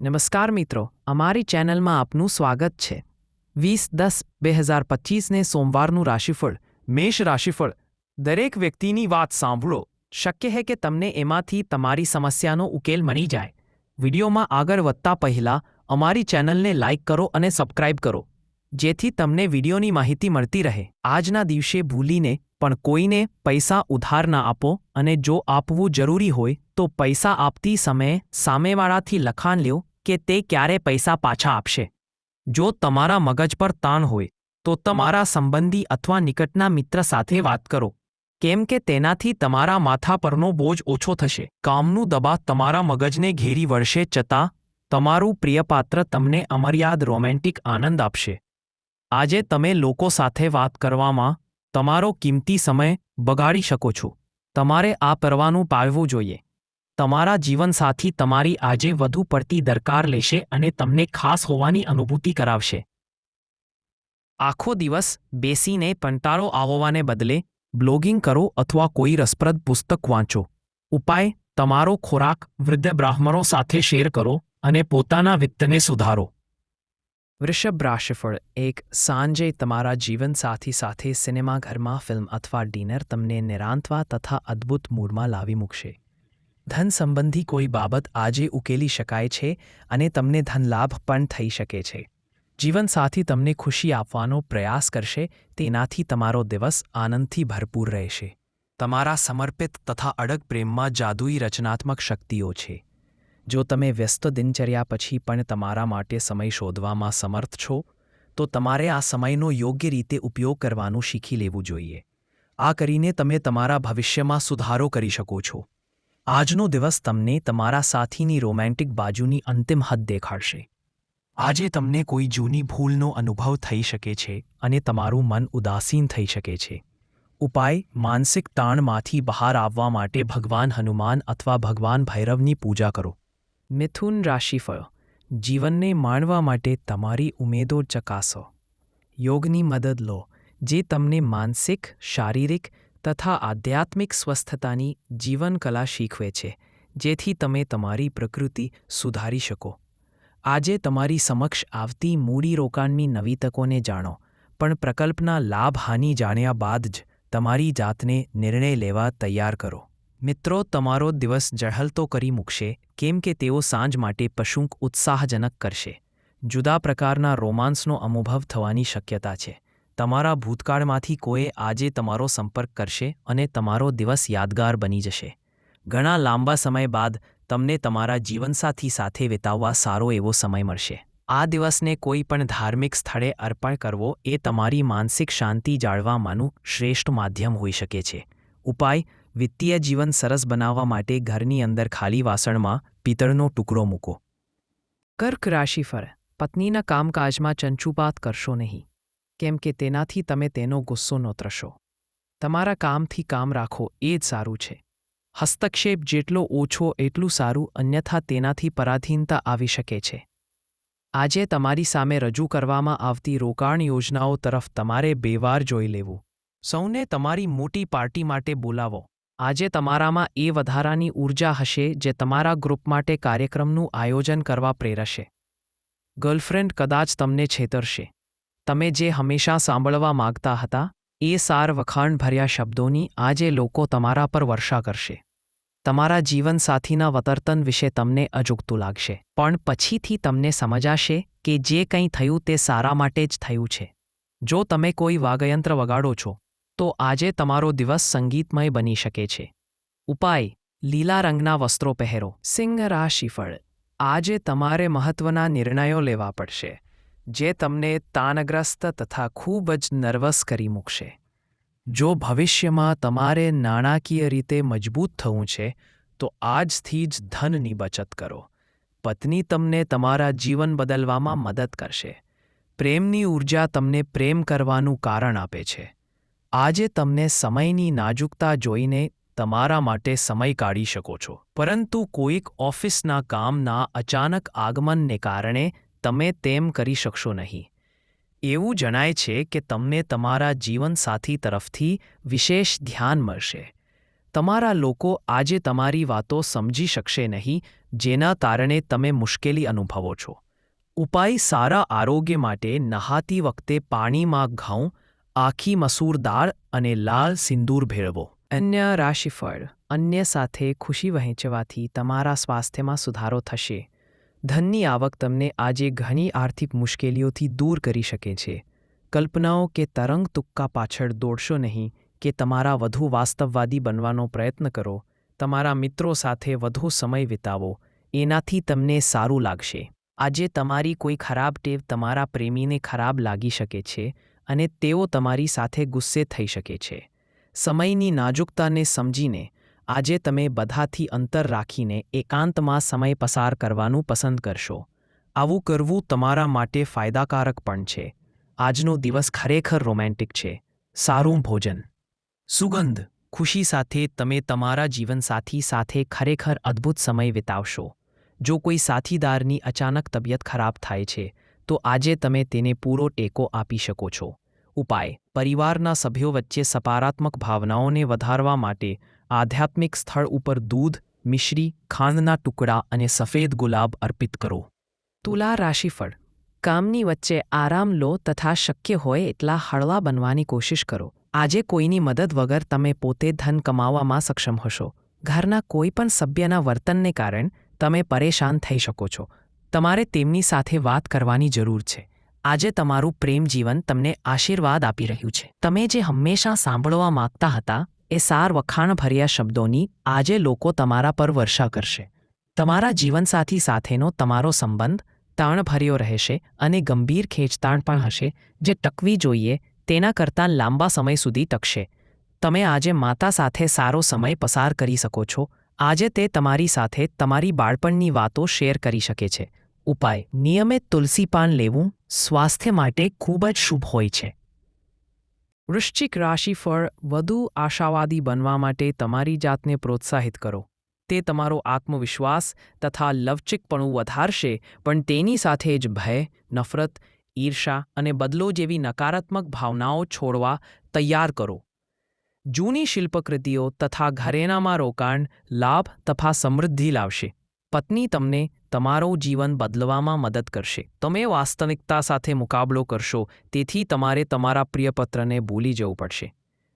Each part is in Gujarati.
નમસ્કાર મિત્રો, અમારી ચેનલમાં આપનું સ્વાગત છે. વીસ દસ બે હજાર પચીસને સોમવારનું રાશિફળ, મેષ રાશિફળ. દરેક વ્યક્તિની વાત સાંભળો. શક્ય છે કે તમને એમાંથી તમારી સમસ્યાનો ઉકેલ મળી જાય. વિડીયોમાં આગળ વધતા પહેલા અમારી ચેનલને લાઇક કરો અને સબસ્ક્રાઇબ કરો. જેથી તમને વિડીયોની માહિતી મળતી રહે. આજના દિવસે ભૂલીને પણ કોઈને પૈસા ઉધાર ના આપો અને જો આપવું જરૂરી હોય તો પૈસા આપતી સમયે સામેવાળાથી લખાણ લ્યો કે તે ક્યારે પૈસા પાછા આપશે? જો તમારા મગજ પર તાણ હોય, તો તમારા સંબંધી અથવા નિકટના મિત્ર સાથે વાત કરો. કેમ કે તેનાથી તમારા માથા પરનો બોજ ઓછો થશે. કામનું દબાવ તમારા મગજને ઘેરી વળશે છતાં, તમારું પ્રિયપાત્ર તમને અમર્યાદ રોમેન્ટિક આનંદ આપશે. આજે તમે લોકો સાથે વાત કરવામાં, તમારો કિંમતી સમય બગાડી શકો છો. તમારે આ પરવાનું પાળવું જોઈએ. તમારા જીવનસાથી તમારી આજે વધુ પડતી દરકાર લેશે અને તમને ખાસ હોવાની અનુભૂતિ કરાવશે. આખો દિવસ બેસીને કંટાળો આવવાને બદલે બ્લોગિંગ કરો અથવા કોઈ રસપ્રદ પુસ્તક વાંચો. ઉપાય, તમારો ખોરાક વૃદ્ધ બ્રાહ્મણો સાથે શેર કરો અને પોતાના વિત્તને સુધારો. વૃષભ રાશિફળ, એક સાંજે તમારા જીવનસાથી સાથે સિનેમાઘરમાં ફિલ્મ અથવા ડિનર તમને નિરાંતવા તથા અદ્ભુત મૂડમાં લાવી મૂકશે. ધન સંબંધી કોઈ બાબત આજે ઉકેલી શકાય છે અને તમને ધનલાભ પણ થઈ શકે છે. જીવનસાથી તમને ખુશી આપવાનો પ્રયાસ કરશે, તેનાથી તમારો દિવસ આનંદથી ભરપૂર રહેશે. તમારા સમર્પિત તથા અડગ પ્રેમમાં જાદુઈ રચનાત્મક શક્તિઓ છે. જો તમે વ્યસ્ત દિનચર્યા પછી પણ તમારા માટે સમય શોધવામાં સમર્થ છો, તો તમારે આ સમયનો યોગ્ય રીતે ઉપયોગ કરવાનું શીખી લેવું જોઈએ. આ કરીને તમે તમારા ભવિષ્યમાં સુધારો કરી શકો છો. આજનો દિવસ તમને તમારા સાથીની રોમેન્ટિક બાજુની અંતિમ હદ દેખાડશે. આજે તમને કોઈ જૂની ભૂલનો અનુભવ થઈ શકે છે અને તમારું મન ઉદાસીન થઈ શકે છે. ઉપાય, માનસિક તાણમાંથી બહાર આવવા માટે ભગવાન હનુમાન અથવા ભગવાન ભૈરવની પૂજા કરો. મિથુન રાશિફળ જીવનને માણવા માટે તમારી ઉમેદો ચકાસો. યોગની મદદ લો, જે તમને માનસિક, શારીરિક તથા આધ્યાત્મિક સ્વસ્થતાની જીવનકલા શીખવે છે, જેથી તમે તમારી પ્રકૃતિ સુધારી શકો. આજે તમારી સમક્ષ આવતી મૂડીરોકાણની નવી તકોને જાણો, પણ પ્રકલ્પના લાભ હાનિ જાણ્યા બાદ જ તમારી જાતને નિર્ણય લેવા તૈયાર કરો. મિત્રો, તમારો દિવસ જહલતો કરી મૂકશે, કેમ કે તેઓ સાંજ માટે પશુંક ઉત્સાહજનક કરશે. જુદા પ્રકારના રોમાન્સનો અનુભવ થવાની શક્યતા છે. તમારા ભૂતકાળમાંથી કોઈ આજે તમારો સંપર્ક કરશે અને તમારો દિવસ યાદગાર બની જશે. ઘણા લાંબા સમય બાદ તમને તમારા જીવનસાથી સાથે વિતાવવા સારો એવો સમય મળશે. આ દિવસને કોઈ પણ ધાર્મિક સ્થળે અર્પણ કરવો એ તમારી માનસિક શાંતિ જાળવવાનું શ્રેષ્ઠ માધ્યમ હોઈ શકે છે. ઉપાય, વિત્તીય જીવન સરસ બનાવવા માટે ઘરની અંદર ખાલી વાસણમાં પિત્તળનો ટુકડો મૂકો. કર્ક રાશિ ફર પત્નીના કામકાજમાં ચંચુપાત કરશો નહીં. કેમ કે તેનાથી તમે તેનો ગુસ્સો નોતરશો તમારા કામથી કામ રાખો એ જ સારું છે. હસ્તક્ષેપ જેટલો ઓછો એટલું સારું અન્યથા તેનાથી પરાધીનતા આવી શકે છે. આજે તમારી સામે રજૂ કરવામાં આવતી રોકાણ યોજનાઓ તરફ તમારે બેવાર જોઈ લેવું. સૌને તમારી મોટી પાર્ટી માટે બોલાવો. આજે તમારામાં એ વધારાની ઊર્જા હશે જે તમારા ગ્રુપ માટે કાર્યક્રમનું આયોજન કરવા પ્રેરશે. ગર્લફ્રેન્ડ કદાચ તમને છેતરશે. તમે જે હંમેશા સાંભળવા માગતા હતા, એ સાર વખાણભર્યા શબ્દોની આજે લોકો તમારા પર વર્ષા કરશે. તમારા જીવનસાથીના વતર્તન વિશે તમને અજુગતું લાગશે. પણ પછીથી તમને સમજાશે કે જે કંઈ થયું તે સારા માટે જ થયું છે. જો તમે કોઈ વાગયંત્ર વગાડો છો, તો આજે તમારો દિવસ સંગીતમય બની શકે છે. ઉપાય, લીલા રંગના વસ્ત્રો પહેરો. સિંહ રાશિફળ આજે તમારે મહત્વના નિર્ણયો લેવા પડશે. જે તમને તાનગ્રસ્ત તથા ખૂબ જ નર્વસ કરી મૂકશે. જો ભવિષ્યમાં તમારે નાણાકીય રીતે મજબૂત થવું છે, તો આજથી જ ધનની બચત કરો. પત્ની તમને તમારા જીવન બદલવામાં મદદ કરશે. પ્રેમની ઊર્જા તમને પ્રેમ કરવાનું કારણ આપે છે. આજે તમને સમયની નાજુકતા જોઈને તમારા માટે સમય કાઢી શકો છો. પરંતુ કોઈક ઓફિસના કામના અચાનક આગમનને કારણે તમે તેમ કરી શકશો નહીં. એવું જણાય છે કે તમને તમારા જીવનસાથી તરફથી વિશેષ ધ્યાન મળશે. તમારા લોકો આજે તમારી વાતો સમજી શકશે નહીં, જેના કારણે તમે મુશ્કેલી અનુભવો છો. ઉપાય સારા આરોગ્ય માટે નહાતી વખતે પાણીમાં ઘઉં, આખી મસૂર દાળ અને લાલ સિંદૂર ભેળવો. અન્ય રાશિફળ, અન્ય સાથે ખુશી વહેંચવાથી તમારા સ્વાસ્થ્યમાં સુધારો થશે. ધનની આવક તમને આજે ઘણી આર્થિક મુશ્કેલીઓથી દૂર કરી શકે છે. કલ્પનાઓ કે તરંગ તુક્કા પાછળ દોડશો નહીં કે તમારા વધુ વાસ્તવવાદી બનવાનો પ્રયત્ન કરો. તમારા મિત્રો સાથે વધુ સમય વિતાવો. એનાથી તમને સારું લાગશે. આજે તમારી કોઈ ખરાબ ટેવ તમારા પ્રેમીને ખરાબ લાગી શકે છે અને તેઓ તમારી સાથે ગુસ્સે થઈ શકે છે. સમયની નાજુકતાને સમજીને આજે તમે બધાથી અંતર રાખીને એકાંતમાં સમય પસાર કરવાનું પસંદ કરશો. આવું કરવું તમારા માટે ફાયદાકારક પણ છે. આજનો દિવસ ખરેખર રોમેન્ટિક છે. સારું ભોજન. સુગંધ. ખુશી સાથે તમે તમારા જીવનસાથી સાથે ખરેખર અદ્ભુત સમય વિતાવશો. જો કોઈ સાથીદારની અચાનક તબિયત ખરાબ થાય છે, તો આજે તમે તેને પૂરો ટેકો આપી શકો છો. ઉપાય. પરિવારના સભ્યો વચ્ચે સકારાત્મક ભાવનાઓને વધારવા માટે આધ્યાત્મિક સ્થળ ઉપર દૂધ, મિશ્રી, ખાંડના ટુકડા અને સફેદ ગુલાબ અર્પિત કરો. તુલા રાશિફળ. કામની વચ્ચે આરામ લો તથા શક્ય હોય એટલા હળવા બનવાની કોશિશ કરો. આજે કોઈની મદદ વગર તમે પોતે ધન કમાવવામાં સક્ષમ હશો. ઘરના કોઈ પણ સભ્યના વર્તનને કારણે તમે પરેશાન થઈ શકો છો. તમારે તેમની સાથે વાત કરવાની જરૂર છે. આજે તમારું પ્રેમ જીવન તમને આશીર્વાદ આપી રહ્યું છે. તમે જે હંમેશા સાંભળવા માંગતા હતા એ સાર વખાણભર્યા શબ્દોની આજે લોકો તમારા પર વર્ષા કરશે. તમારા જીવનસાથી સાથેનો તમારો સંબંધ તાણભર્યો રહેશે અને ગંભીર ખેંચતાણ પણ હશે, જે ટકવી જોઈએ, તેના કરતાં લાંબા સમય સુધી ટકશે. તમે આજે માતા સાથે સારો સમય પસાર કરી શકો છો. આજે તે તમારી સાથે તમારી બાળપણની વાતો શેર કરી શકે છે. ઉપાય. નિયમિત તુલસી પાન લેવું સ્વાસ્થ્ય માટે ખૂબ જ શુભ હોય છે. વૃશ્ચિક રાશિફળ વધુ આશાવાદી બનવા માટે તમારી જાતને પ્રોત્સાહિત કરો. તે તમારો આત્મવિશ્વાસ તથા લવચિકપણું વધારશે, પણ તેની સાથે જ ભય, નફરત, ઈર્ષા અને બદલો જેવી નકારાત્મક ભાવનાઓ છોડવા તૈયાર કરો. જૂની શિલ્પકૃતિઓ તથા ઘરેણામાં રોકાણ લાભ તથા સમૃદ્ધિ લાવશે. પત્ની તમને તમારું જીવન બદલવામાં મદદ કરશે. તમે વાસ્તવિકતા સાથે મુકાબલો કરશો, તેથી તમારે તમારા પ્રિયપત્રને ભૂલી જવું પડશે.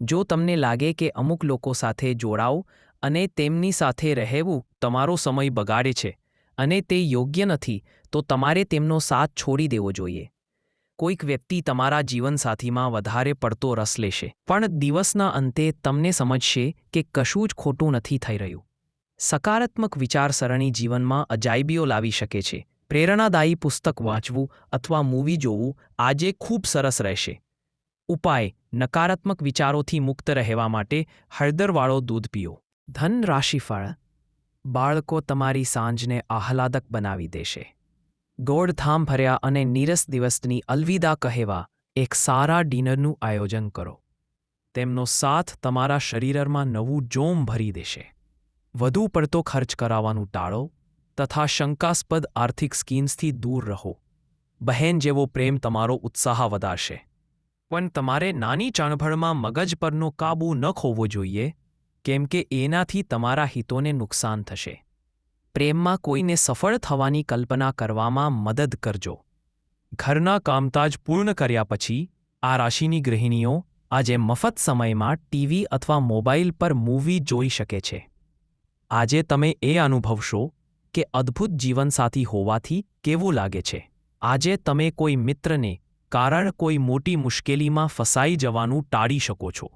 જો તમને લાગે કે અમુક લોકો સાથે જોડાઓ અને તેમની સાથે રહેવું તમારો સમય બગાડે છે અને તે યોગ્ય નથી, તો તમારે તેમનો સાથ છોડી દેવો જોઈએ. કોઈક વ્યક્તિ તમારા જીવનસાથીમાં વધારે પડતો રસ લેશે. પણ દિવસના અંતે તમને સમજશે કે કશું જ ખોટું નથી થઈ રહ્યું. સકારાત્મક વિચારસરણી જીવનમાં અજાયબીઓ લાવી શકે છે. પ્રેરણાદાયી પુસ્તક વાંચવું અથવા મૂવી જોવું આજે ખૂબ સરસ રહેશે. ઉપાય, નકારાત્મક વિચારોથી મુક્ત રહેવા માટે હળદરવાળો દૂધ પીઓ. ધન રાશિફળ બાળકો તમારી સાંજને આહલાદક બનાવી દેશે. ગોળધામ ભર્યા અને નીરસ દિવસની અલવિદા કહેવા એક સારા ડિનરનું આયોજન કરો. તેમનો સાથ તમારા શરીરમાં નવું જોમ ભરી દેશે. વધુ પડતો ખર્ચ કરાવવાનું ટાળો તથા શંકાસ્પદ આર્થિક સ્કીમ્સથી દૂર રહો. બહેન જેવો પ્રેમ તમારો ઉત્સાહ વધારશે. પણ તમારે નાની ચણભળમાં મગજ પરનો કાબૂ ન ખોવો જોઈએ, કેમ કે એનાથી તમારા હિતોને નુકસાન થશે. પ્રેમમાં કોઈને સફળ થવાની કલ્પના કરવામાં મદદ કરજો. ઘરના કામકાજ પૂર્ણ કર્યા પછી આ રાશિની ગૃહિણીઓ આજે મફત સમયમાં ટીવી અથવા મોબાઈલ પર મૂવી જોઈ શકે છે. આજે તમે એ અનુભવશો કે અદ્ભુત જીવનસાથી હોવાથી કેવું લાગે છે. આજે તમે કોઈ મિત્રને, કારણ કોઈ મોટી મુશ્કેલીમાં ફસાઈ જવાનું ટાળી શકો છો.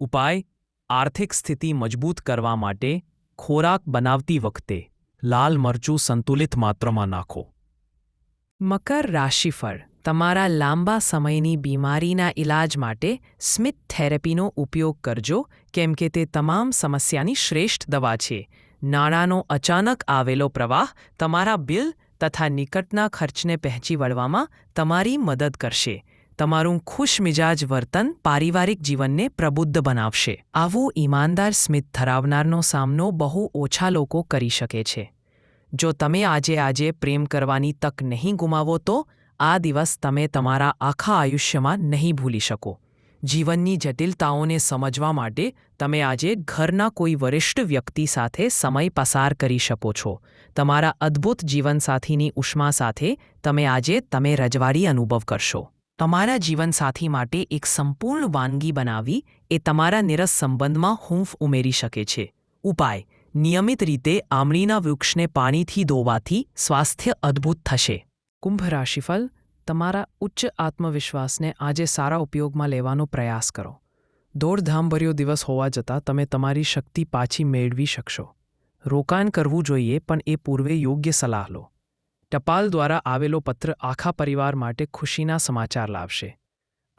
ઉપાય, આર્થિક સ્થિતિ મજબૂત કરવા માટે ખોરાક બનાવતી વખતે લાલ મરચું સંતુલિત માત્રામાં નાખો. મકર રાશિફળ તમારા લાંબા સમયની બીમારીના ઇલાજ માટે સ્મિથ થેરેપીનો ઉપયોગ કરજો, કેમ કે તે તમામ સમસ્યાની શ્રેષ્ઠ દવા છે. નાણાંનો અચાનક આવેલો પ્રવાહ તમારા બિલ તથા નિકટના ખર્ચને પહોંચી વળવામાં તમારી મદદ કરશે. તમારું ખુશમિજાજ વર્તન પારિવારિક જીવનને પ્રબુદ્ધ બનાવશે. આવો ઈમાનદાર સ્મિત ધરાવનારનો સામનો બહુ ઓછા લોકો કરી શકે છે. જો તમે આજે આજે પ્રેમ કરવાની તક નહીં ગુમાવો તો આ દિવસ તમે તમારા આખા આયુષ્યમાં નહીં ભૂલી શકો. જીવનની જટિલતાઓને સમજવા માટે તમે આજે ઘરના કોઈ વરિષ્ઠ વ્યક્તિ સાથે સમય પસાર કરી શકો છો. તમારા અદ્ભુત જીવનસાથીની ઉષ્મા સાથે તમે આજે તમે રજવાડી અનુભવ કરશો. તમારા જીવનસાથી માટે એક સંપૂર્ણ વાનગી બનાવી એ તમારા નિરસ સંબંધમાં હૂંફ ઉમેરી શકે છે. ઉપાય, નિયમિત રીતે આમળીના વૃક્ષને પાણીથી ધોવાથી સ્વાસ્થ્ય અદ્ભુત થશે. કુંભ રાશિફળ તમારા ઉચ્ચ આત્મવિશ્વાસને આજે સારા ઉપયોગમાં લેવાનો પ્રયાસ કરો. દોડધામભર્યો દિવસ હોવા જતાં તમે તમારી શક્તિ પાછી મેળવી શકશો. રોકાણ કરવું જોઈએ, પણ એ પૂર્વે યોગ્ય સલાહ લો. ટપાલ દ્વારા આવેલો પત્ર આખા પરિવાર માટે ખુશીના સમાચાર લાવશે.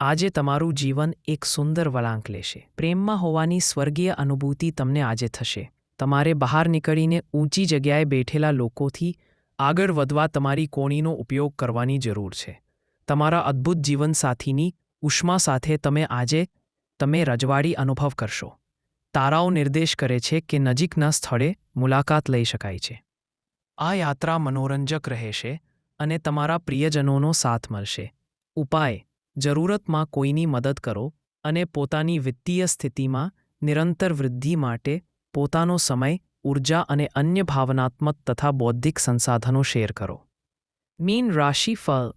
આજે તમારું જીવન એક સુંદર વળાંક લેશે. પ્રેમમાં હોવાની સ્વર્ગીય અનુભૂતિ તમને આજે થશે. તમારે બહાર નીકળીને ઊંચી જગ્યાએ બેઠેલા લોકોથી આગળ વધવા તમારી કોણીનો ઉપયોગ કરવાની જરૂર છે. તમારા અદ્ભુત જીવનસાથીની ઉષ્મા સાથે તમે આજે તમે રજવાડી અનુભવ કરશો. તારાઓ નિર્દેશ કરે છે કે નજીકના સ્થળે મુલાકાત લઈ શકાય છે. આ યાત્રા મનોરંજક રહેશે અને તમારા પ્રિયજનોનો સાથ મળશે. ઉપાય, જરૂરતમાં કોઈની મદદ કરો અને પોતાની વિત્તીય સ્થિતિમાં નિરંતર વૃદ્ધિ માટે પોતાનો સમય ઊર્જા અને અન્ય ભાવનાત્મક તથા બૌદ્ધિક સંસાધનો શેર કરો. મીન રાશિ ફળ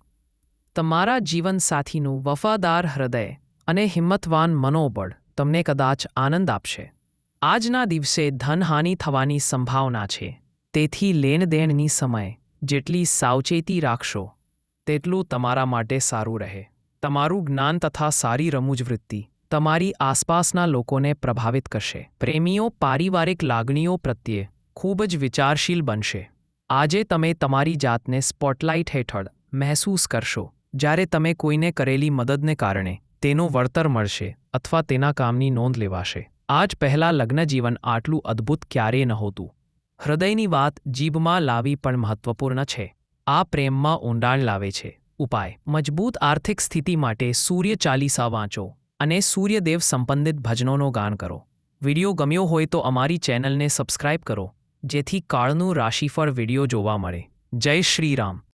તમારા જીવનસાથીનું વફાદાર હૃદય અને હિંમતવાન મનોબળ તમને કદાચ આનંદ આપશે. આજના દિવસે ધનહાનિ થવાની સંભાવના છે. તેથી લેણદેણની સમય જેટલી સાવચેતી રાખશો, તેટલું તમારા માટે સારું રહે. તમારું જ્ઞાન તથા સારી રમૂજ વૃત્તિ તમારી આસપાસના લોકોને પ્રભાવિત કરશે. પ્રેમીઓ પારિવારિક લાગણીઓ પ્રત્યે ખૂબ જ વિચારશીલ બનશે. આજે તમે તમારી જાતને સ્પોટલાઇટ હેઠળ મહેસૂસ કરશો. જ્યારે તમે કોઈને કરેલી મદદને કારણે તેનો વળતર મળશે અથવા તેના કામની નોંધ લેવાશે. આજ પહેલાં લગ્નજીવન આટલું અદ્ભુત ક્યારેય નહોતું. હૃદયની વાત જીભમાં લાવી પણ મહત્વપૂર્ણ છે. આ પ્રેમમાં ઊંડાણ લાવે છે. ઉપાય. મજબૂત આર્થિક સ્થિતિ માટે સૂર્ય ચાલીસા વાંચો. અને સૂર્યદેવ સંબંધિત ભજનોનો ગાન કરો. વિડિયો ગમ્યો હોય તો અમારી ચેનલને સબસ્ક્રાઇબ કરો, જેથી કાળનું રાશિફળ વીડિયો જોવા મળે. જય શ્રી રામ.